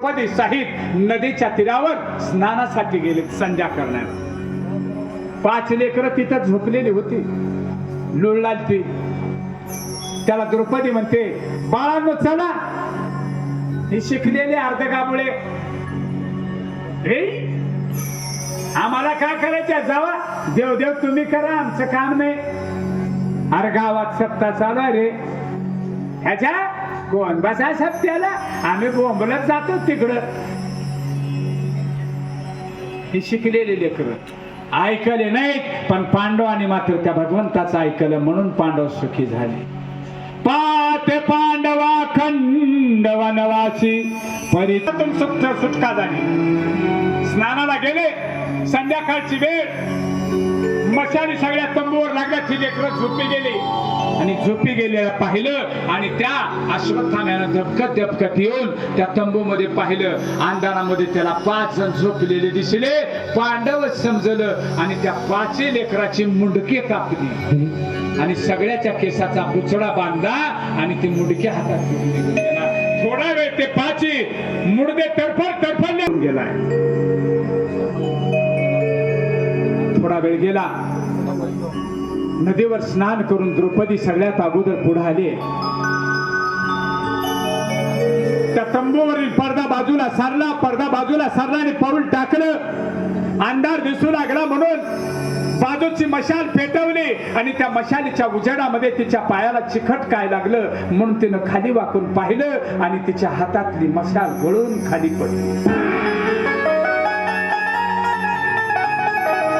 द्रौपदी सहित नदीच्या तीरावर स्नानासाठी गेले संध्या करण्यात. पाच लेकरं तिथं झोपलेली होती. लुळलाल ती. त्याला द्रौपदी म्हणते बाळांनो चला. हे शिकलेले अर्धगामुळे हे आम्हाला काय करायचं जावा. देव देव तुम्ही करा आमचं काम नाही अरे गावात सप्ताह चालू आहे रे. ह्याच्या कोण बसा सप्त्याला आम्ही बोंबलत जातो तिकडं. हे शिकलेले लेकर. ऐकले नाहीत पण पांडवाने मात्र त्या भगवंताचं ऐकलं म्हणून पांडव सुखी झाले. पाते पांडवा खंड वनवासी परितून सुख सुटका झाली. स्नानाला गेले संध्याकाळची वेळ. मशाली सगळ्या तंबूवर लागल्या ती लेकर झोपी गेली. आणि झोपी गेलेलं पाहिलं आणि त्या अश्वत्थाम्यानं धपकत धपकत येऊन त्या तंबू मध्ये पाहिलं. अंधारामध्ये त्याला पाच जण झोपलेले दिसले. पांडव समजलं आणि त्या पाचही लेकराची मुंडकी कापली आणि सगळ्याच्या केसाचा बुचडा बांधला आणि ती मुंडके हातात घेऊन थोडा वेळ ते पाची मुडदे तडफड तडफडले गेलाय. थोडा वेळ गेला. नदीवर स्नान करून द्रौपदी सगळ्यात अगोदर पुढे आले. त्या तंबूवरील पडदा बाजूला सारला पडदा बाजूला सारला आणि पाऊल टाकलं. अंधार दिसू लागला म्हणून बाजूची मशाल पेटवली आणि त्या मशालीच्या उजेडामध्ये तिच्या पायाला चिखट काय लागलं म्हणून तिनं खाली वाकून पाहिलं आणि तिच्या हातातली मशाल गळून खाली पडली.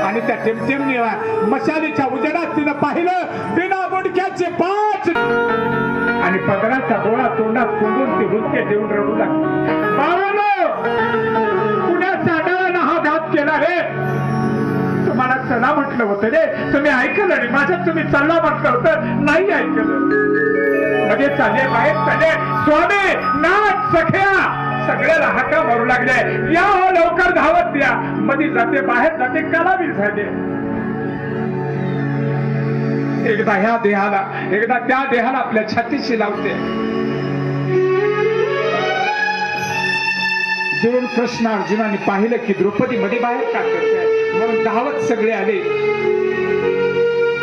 आणि त्या टेमटेम निळा मशालीच्या उजेडात तिनं पाहिलं बिना मुडक्याचे पाच. आणि पदराचा डोळा तोंडात कोंडून ती हुलके देऊन रडू लागली. बाळानो, कुणाच्या आडाला हा घात केला रे. तुम्हाला चला म्हटलं होतं रे. तुम्ही ऐकलं रे. माझ्यात तुम्ही चला म्हटलं होतं. नाही ऐकलं. मध्ये चाले बाहेर चाले स्वामी नाथ सख्या सगळ्याला हाका मारू लागले. या हो लवकर धावत द्या मध्ये जाते बाहेर जाते कलावी झाले. एकदा ह्या देहाला एकदा त्या देहाला आपल्या छातीशी लावते. दोन कृष्ण अर्जुनाने पाहिलं की द्रौपदी मध्ये बाहेर का करते? म्हणून धावत सगळे आले.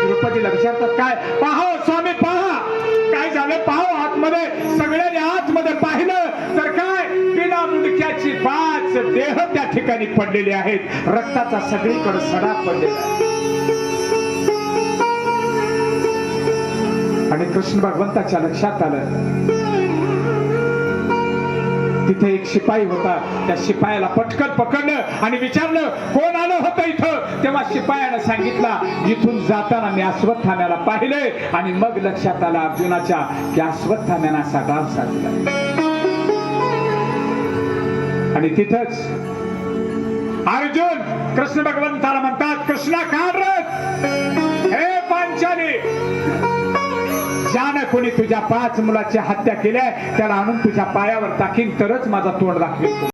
द्रौपदीला विचारतात काय? पाहा हो, स्वामी पहा. काय पाहू आतमध्ये सगळ्यांनी आतमध्ये पाहिलं. तर काय? बिना मुंडक्याची पाच देह त्या ठिकाणी पडलेले आहेत. रक्ताचा सगळीकडे सडा पडलेला आहे. आणि कृष्ण भगवंताच्या लक्षात आलं. तिथे एक शिपाई होता. त्या शिपायाला पटकन पकडलं आणि विचारलं कोण आलं होतं इथं? तेव्हा शिपायानं सांगितला इथून जाताना मी अश्वत्थाम्याला पाहिलंय. आणि मग लक्षात आलं अर्जुनाच्या की अश्वत्थाम्यानं असा डाव साधला. आणि तिथंच अर्जुन कृष्ण भगवंताला म्हणतात कृष्णा काढ कोणी तुझ्या पाच मुलाची हत्या केल्या त्याला आणून तुझ्या पायावर टाकीन तरच माझा तोंड दाखवेल